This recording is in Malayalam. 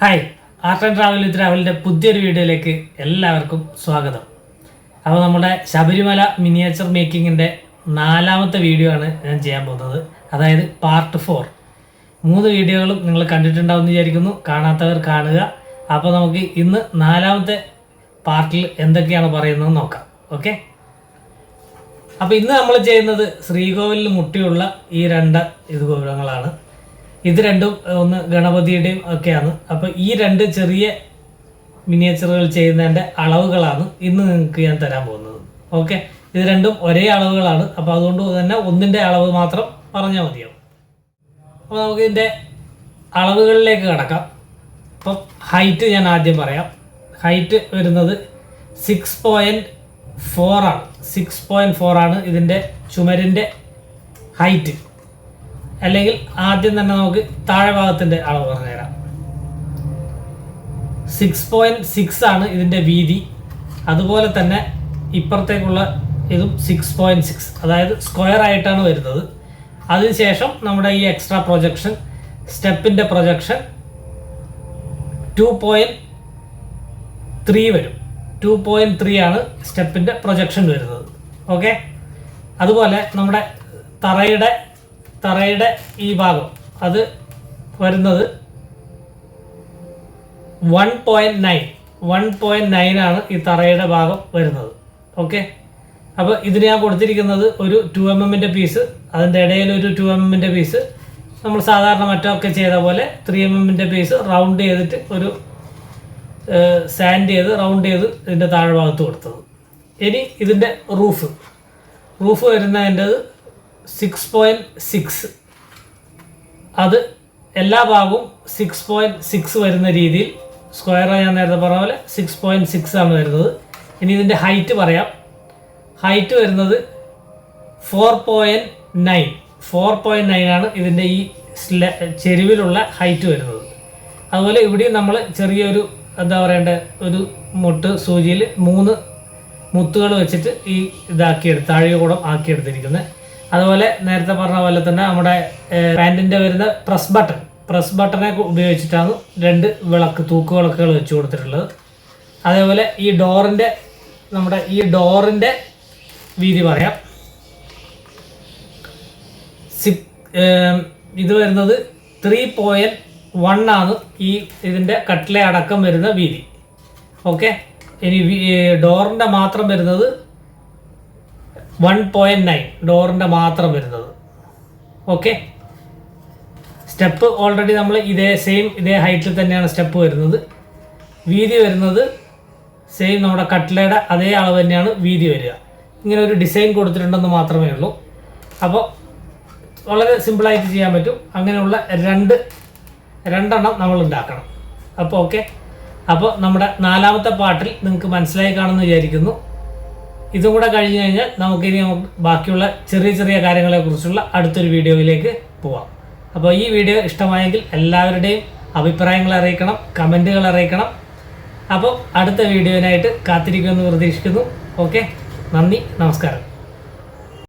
Hi art and travel with രാഹുലിന്റെ പുതിയൊരു വീഡിയോയിലേക്ക് എല്ലാവർക്കും സ്വാഗതം. അപ്പോൾ നമ്മുടെ ശബരിമല മിനിയേച്ചർ മേക്കിങ്ങിന്റെ നാലാമത്തെ വീഡിയോ ആണ് ഞാൻ ചെയ്യാൻ പോകുന്നത്. അതായത് പാർട്ട് ഫോർ. മൂന്ന് വീഡിയോകളും നിങ്ങൾ കണ്ടിട്ടുണ്ടാവുമെന്ന് വിചാരിക്കുന്നു. കാണാത്തവർ കാണുക. അപ്പോൾ നമുക്ക് ഇന്ന് നാലാമത്തെ പാർട്ടിൽ എന്തൊക്കെയാണ് പറയുന്നത് നോക്കാം. ഓക്കെ? അപ്പോൾ ഇന്ന് നമ്മൾ ചെയ്യുന്നത് ശ്രീകോവിലിൽ മുട്ടിയുള്ള ഈ രണ്ട് ഇത് ഗോപുരങ്ങളാണ്. ഇത് രണ്ടും ഒന്ന് ഗണപതിയുടെയും ഒക്കെയാണ്. അപ്പോൾ ഈ രണ്ട് ചെറിയ മിനിയേച്ചറുകൾ ചെയ്യുന്നതിന്റെ അളവുകളാണ് ഇന്ന് നിങ്ങൾക്ക് ഞാൻ തരാൻ പോകുന്നത്. ഓക്കെ? ഇത് രണ്ടും ഒരേ അളവുകളാണ്. അപ്പോൾ അതുകൊണ്ട് തന്നെ ഒന്നിന്റെ അളവ് മാത്രം പറഞ്ഞാൽ മതിയാവും. അപ്പോൾ നമുക്ക് ഇതിന്റെ അളവുകളിലേക്ക് കടക്കാം. അപ്പം ഹൈറ്റ് ഞാൻ ആദ്യം പറയാം. ഹൈറ്റ് വരുന്നത് സിക്സ് പോയിന്റ് ആണ്. സിക്സ് പോയിന്റ് ഇതിന്റെ ചുമരിന്റെ ഹൈറ്റ് അല്ലെങ്കിൽ ആദ്യം തന്നെ നമുക്ക് താഴെ ഭാഗത്തിന്റെ അളവ് പറഞ്ഞുതരാം. സിക്സ് പോയിന്റ് സിക്സ് ആണ് ഇതിന്റെ വീതി. അതുപോലെ തന്നെ ഇപ്പുറത്തേക്കുള്ള ഇതും സിക്സ് പോയിന്റ് സിക്സ് അതായത് സ്ക്വയർ ആയിട്ടാണ് വരുന്നത്. അതിനുശേഷം നമ്മുടെ ഈ എക്സ്ട്രാ പ്രൊജക്ഷൻ സ്റ്റെപ്പിന്റെ പ്രൊജക്ഷൻ ടു പോയിന്റ് ത്രീ വരും. ടു പോയിന്റ് ത്രീ ആണ് സ്റ്റെപ്പിന്റെ പ്രൊജക്ഷൻ വരുന്നത്. ഓക്കെ അതുപോലെ നമ്മുടെ തറയുടെ തറയുടെ ഈ ഭാഗം. അത് വരുന്നത് one point nine one point nine ആണ് ഈ തറയുടെ ഭാഗം വരുന്നത്. ഓക്കെ അപ്പോൾ ഇതിന് ഞാൻ കൊടുത്തിരിക്കുന്നത് ഒരു ടു എം എമ്മിന്റെ പീസ് അതിന്റെ ഇടയിൽ ഒരു ടു എം എമ്മിന്റെ പീസ് നമ്മൾ സാധാരണ മറ്റൊക്കെ ചെയ്ത പോലെ ത്രീ എം എമ്മിന്റെ പീസ് റൗണ്ട് ചെയ്തിട്ട് ഒരു സാൻഡ് ചെയ്ത് റൗണ്ട് ചെയ്ത് ഇതിന്റെ താഴെ ഭാഗത്ത് കൊടുത്തത്. ഇനി ഇതിന്റെ റൂഫ് റൂഫ് വരുന്നതിന്റെത് സിക്സ് പോയിന്റ് സിക്സ് അത് എല്ലാ ഭാഗവും സിക്സ് പോയിന്റ് സിക്സ് വരുന്ന രീതിയിൽ സ്ക്വയർ ഞാൻ നേരത്തെ പറഞ്ഞ പോലെ സിക്സ് പോയിന്റ് സിക്സ് ആണ് വരുന്നത്. ഇനി ഇതിന്റെ ഹൈറ്റ് പറയാം. ഹൈറ്റ് വരുന്നത് four point nine four point nine ആണ് ഇതിന്റെ ഈ ചെരുവിലുള്ള ഹൈറ്റ് വരുന്നത്. അതുപോലെ ഇവിടെയും നമ്മൾ ചെറിയൊരു എന്താ പറയണ്ടേ ഒരു മുട്ട് സൂചിയിൽ മൂന്ന് മുത്തുകൾ വെച്ചിട്ട് ഈ ഇതാക്കിയെടുത്ത് താഴികകൂടം ആക്കിയെടുത്തിരിക്കുന്നത് അതുപോലെ നേരത്തെ പറഞ്ഞ പോലെ തന്നെ നമ്മുടെ പാന്റിന്റെ വരുന്ന പ്രസ് ബട്ടൺ. പ്രസ് ബട്ടനെ ഉപയോഗിച്ചിട്ടാണ് രണ്ട് വിളക്ക് തൂക്ക് വിളക്കുകൾ വെച്ച് കൊടുത്തിട്ടുള്ളത്. അതേപോലെ ഈ ഡോറിന്റെ നമ്മുടെ ഈ ഡോറിന്റെ വീതി പറയാം. സി ഇത് വരുന്നത് ത്രീ പോയിന്റ് വൺ ആണ് ഈ ഇതിന്റെ കട്ടിലെ അടക്കം വരുന്ന വീതി. ഓക്കെ? ഇനി ഡോറിന്റെ മാത്രം വരുന്നത് വൺ പോയിന്റ് നയൻ ഡോറിന്റെ മാത്രം വരുന്നത്. ഓക്കെ സ്റ്റെപ്പ് ഓൾറെഡി നമ്മൾ ഇതേ സെയിം ഇതേ ഹൈറ്റിൽ തന്നെയാണ് സ്റ്റെപ്പ് വരുന്നത്. വീതി വരുന്നത് സെയിം നമ്മുടെ കട്ട്ലയുടെ അതേ അളവ് തന്നെയാണ് വീതി വരിക. ഇങ്ങനെ ഒരു ഡിസൈൻ കൊടുത്തിട്ടുണ്ടെന്ന് മാത്രമേ ഉള്ളൂ. അപ്പോൾ വളരെ സിമ്പിളായിട്ട് ചെയ്യാൻ പറ്റും. അങ്ങനെയുള്ള രണ്ട് രണ്ടെണ്ണം നമ്മൾ ഉണ്ടാക്കണം. അപ്പോൾ ഓക്കെ അപ്പോൾ നമ്മുടെ നാലാമത്തെ പാട്ടിൽ നിങ്ങൾക്ക് മനസ്സിലായി കാണുമെന്ന് വിചാരിക്കുന്നു. ഇതും കൂടെ കഴിഞ്ഞ് കഴിഞ്ഞാൽ നമുക്കിനി നമുക്ക് ബാക്കിയുള്ള ചെറിയ ചെറിയ കാര്യങ്ങളെക്കുറിച്ചുള്ള അടുത്തൊരു വീഡിയോയിലേക്ക് പോവാം. അപ്പോൾ ഈ വീഡിയോ ഇഷ്ടമായെങ്കിൽ എല്ലാവരുടെയും അഭിപ്രായങ്ങൾ അറിയിക്കണം കമന്റുകൾ അറിയിക്കണം. അപ്പോൾ അടുത്ത വീഡിയോനായിട്ട് കാത്തിരിക്കുമെന്ന് പ്രതീക്ഷിക്കുന്നു. ഓക്കെ? നന്ദി നമസ്കാരം.